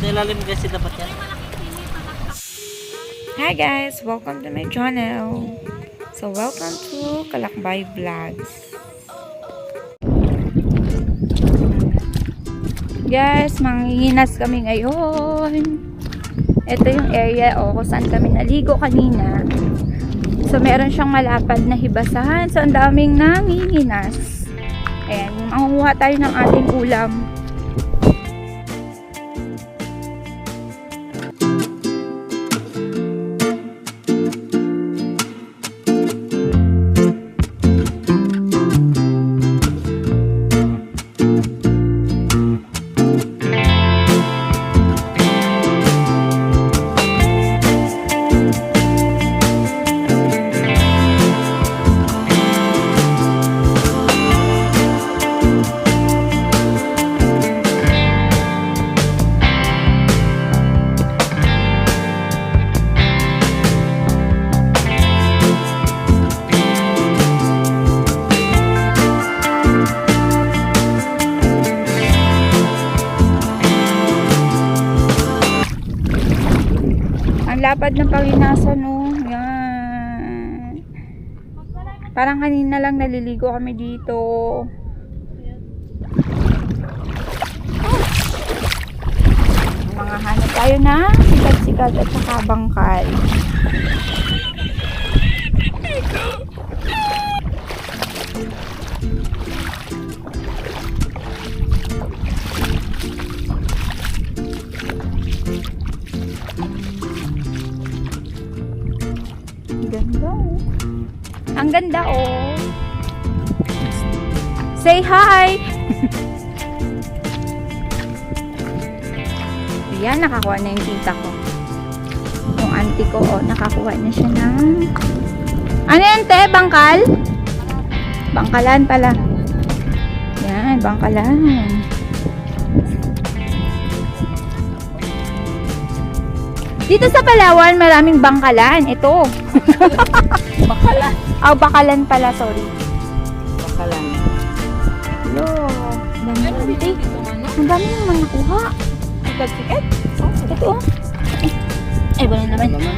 Sa ilalim kasi dapat yan. Hi guys! Welcome to my channel. So, welcome to Kalakbay Vlogs. Guys, manginginas kami ngayon. Ito yung area o kung saan kami naligo kanina. So, meron siyang malapad na hibasahan. So, ang daming nanginginas. Ayan, mangunguha tayo ng ating ulam. Lapad ng panginasan, no? Yan. Parang kanina lang naliligo kami dito. Mga hanap tayo na sikat-sikat at saka bangkal. Ang ganda oh. Say hi! Ayan, nakakuha na yung tita ko. Yung auntie ko, oh, nakakuha na siya ng... Ano yan, te? Bangkal? Bangkalan pala. Yan, bangkalan. Dito sa Palawan, maraming bangkalan. Ito. Bakalan. Ah, bakalan pala, sorry. Bakalan. Hello. Dami auntie. Ang dami naman nakuha. Sikat-sikat. Ito oh. Eh, wala naman. naman?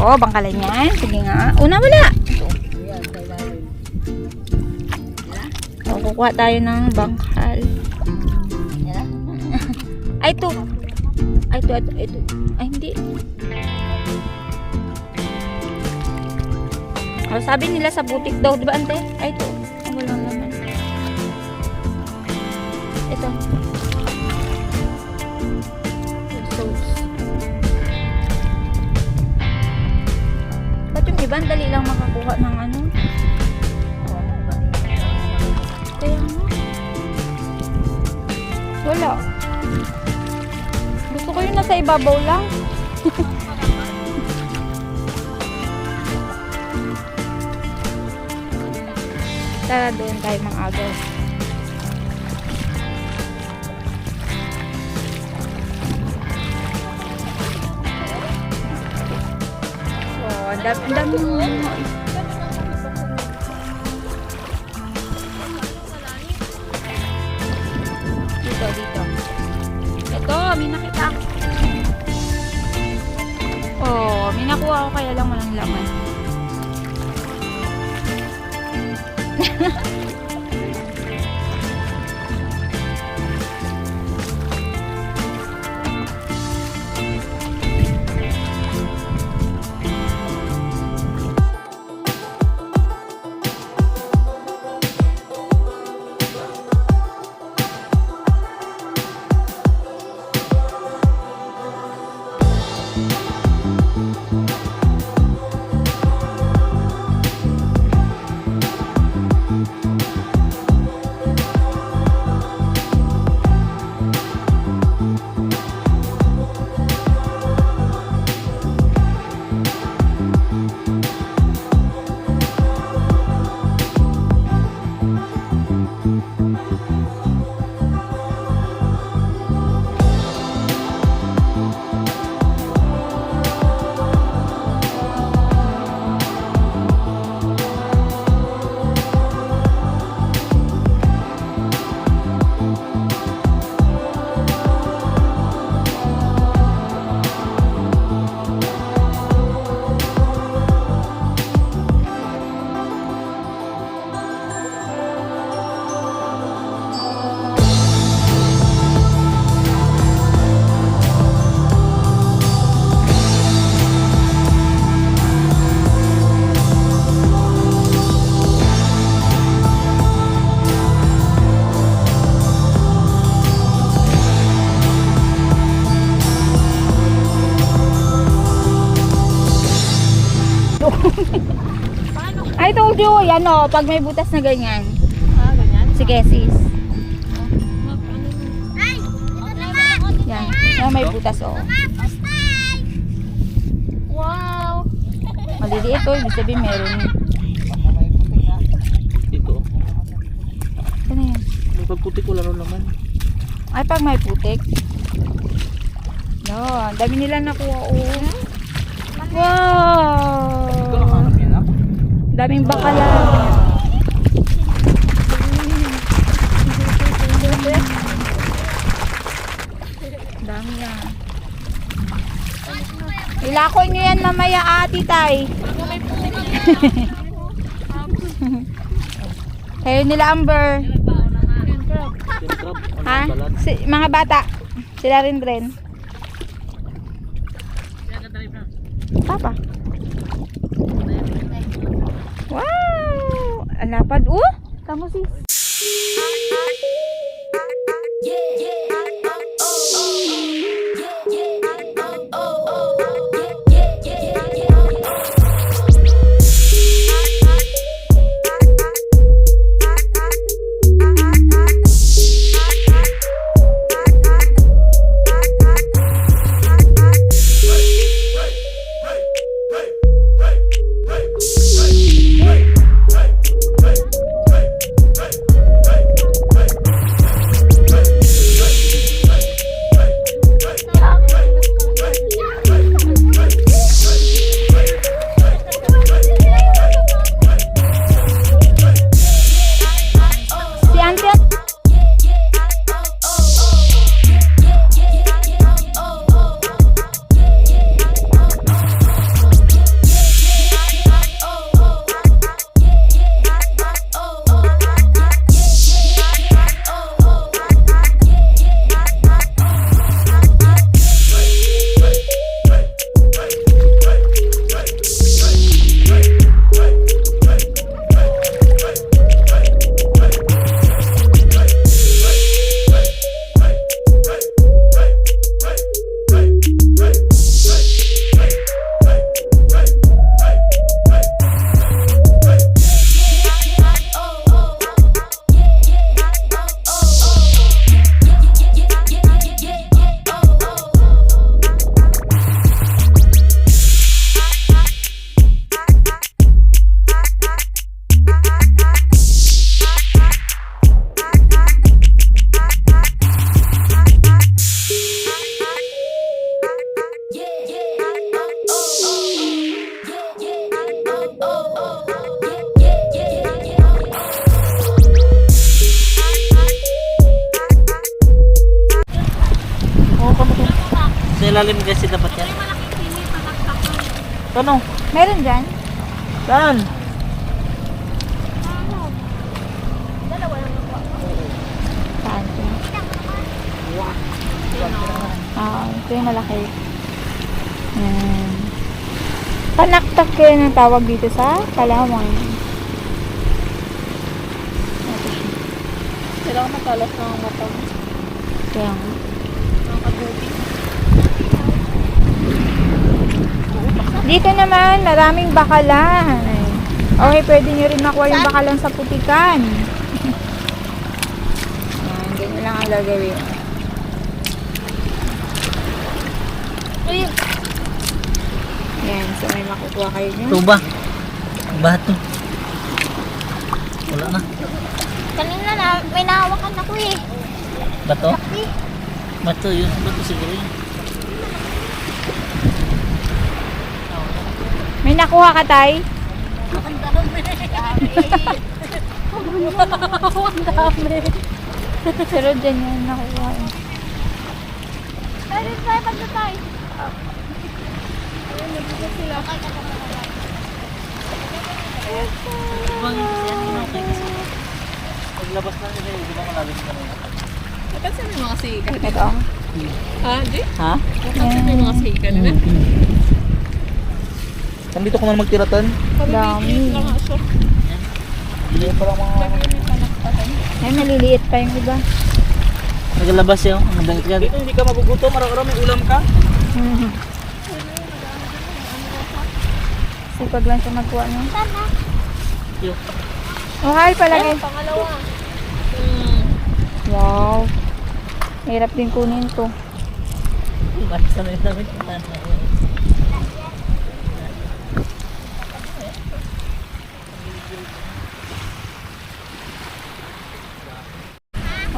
Oh, bangkalan yan. Sige nga. Una, wala. Kukuha tayo ng bangkal. Yan. Ay, ito. Ay, ito, ito, ito. Ay, hindi. Oh, sabi nila sa butik daw, di ba, ante? Ay. Oh, wala naman. Ito. Sauce. Ba't yung iba, dali lang makakuha ng ano? Wala. Gusto ko yung nasa ibabaw lang. Tara doon tayo mga agaw. Oh, ang dami, Ito, may nakita ako. Oh, may nakuha ko kaya lang walang laman. told you, yan o, pag may butas na ganyan. Ah, ganyan? Sige, sis. Ito! Yan. Yan may butas o. Wow! Maliliit o, ibig sabihin meron. Dito. Ano yan? May pagputi ko laro naman. Ay, pag may putik. Yan, dami nila nakuha o. Wow! Ah. Daming bakala. Dami yan. Ilako nyo yan mamaya ati tay. Kayo nila Amber. Ha? Si, mga bata. Sila rin rin. Papa. Wow! Ang lapad. Oh! Kamu sis. Sa ilalim kasi dapat yan. Ano? Meron dyan? Saan? Saan? Ah, ito yung malaki. Yan. Panaktak kayo ng tawag dito sa Palawan. Kailangan matalas ng mata mo. Kaya nga. Nakakabuti. Dito naman, maraming bakalan. Okay, pwede nyo rin makuha yung bakalan sa putikan. Yan, ganyan lang ang gagawin. Yan, so may makukuha kayo dyan. Ito ba? Bato. Wala na. Kanina na, may nahawakan ako eh. Bato? Bato yun. Bato siguro yun. May nakuha ka, Tay? Ang dami. Pero dyan yan nakuha. rin tayo, pag. Ibang yan. Okay kasi. Paglabas na nila yun. Di ba malalim ka na yun? Napansin mo yung mga sikat? Ito. Ha, Di? Ha? Napansin mo yung mga sikat nila? Nandito ko man magtiratan. Dami. Hindi pa lang mga... Ay, maliliit pa yung iba. Nagalabas yun. Ang dangit ka. Dito hindi ka magugutom. Araw-araw may ulam ka. Sipag lang siya magkuha no? Sana. Yung. Okay, palagay. Pangalawa. Wow. Hirap din kunin to. Basta na yung damit.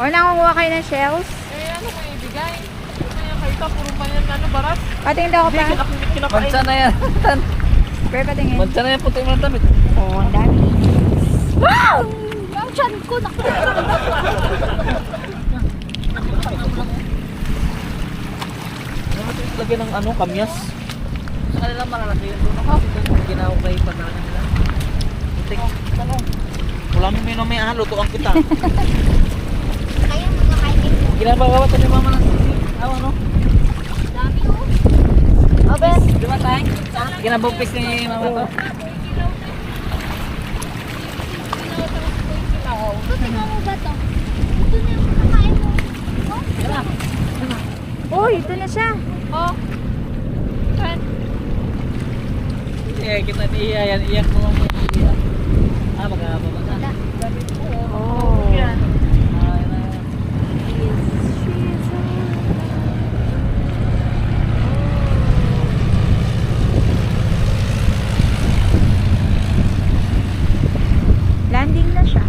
O, nangunguha kayo ng shells? Eh, ano mo ibigay? Kaya kayo ka, puro pa yan, ano, barat? Patingin daw ko pa. Mansa na yan. Pero patingin. Mansa na yan puti mo ng damit. Oo, ang dami. Wow! Yung tiyan ko. Ano natin lagyan ng ano, kamyas? Sa kanila malalaki yun doon. Ako, ginawa kay pagkakas nila. Putik. Wala mo may may ahalo, tuang kita. Kaya magkakain din. Ginagawa to ni mama ng awa no? Dami oh. Abes, di ba tayo? Ginabupis ni mama to. Ito, tingnan mo ba to? Ito na yung kakain mo. Oh? Uy, ito na siya. Oh. Saan? Eh, kita ni iya yan, iyak mo mo. Iya. Ah, magkakababa na. Oh. Yan. Ah, yun na yun. Landing na siya.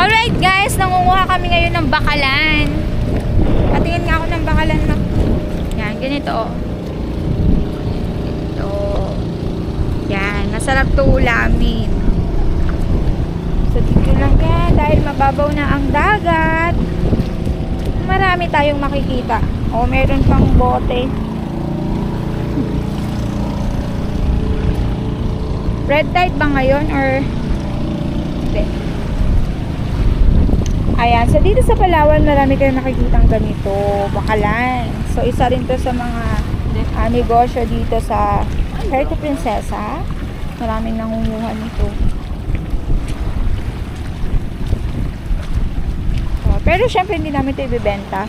Alright guys, nangunguha kami ngayon ng bakalan. Patingin nga ako ng bakalan mo. Yan, ganito oh. Ito. Yan, masarap to ulamin. So, dito lang yan. Dahil mababaw na ang dagat. Marami tayong makikita. O, meron pang bote. Red tide ba ngayon or hindi? Ayan. So, dito sa Palawan, marami kayong nakikitang ganito. Bakalan. So, isa rin to sa mga ah, negosyo dito sa Puerto Princesa. Maraming nangunguha nito. So, pero syempre hindi namin ito ibibenta.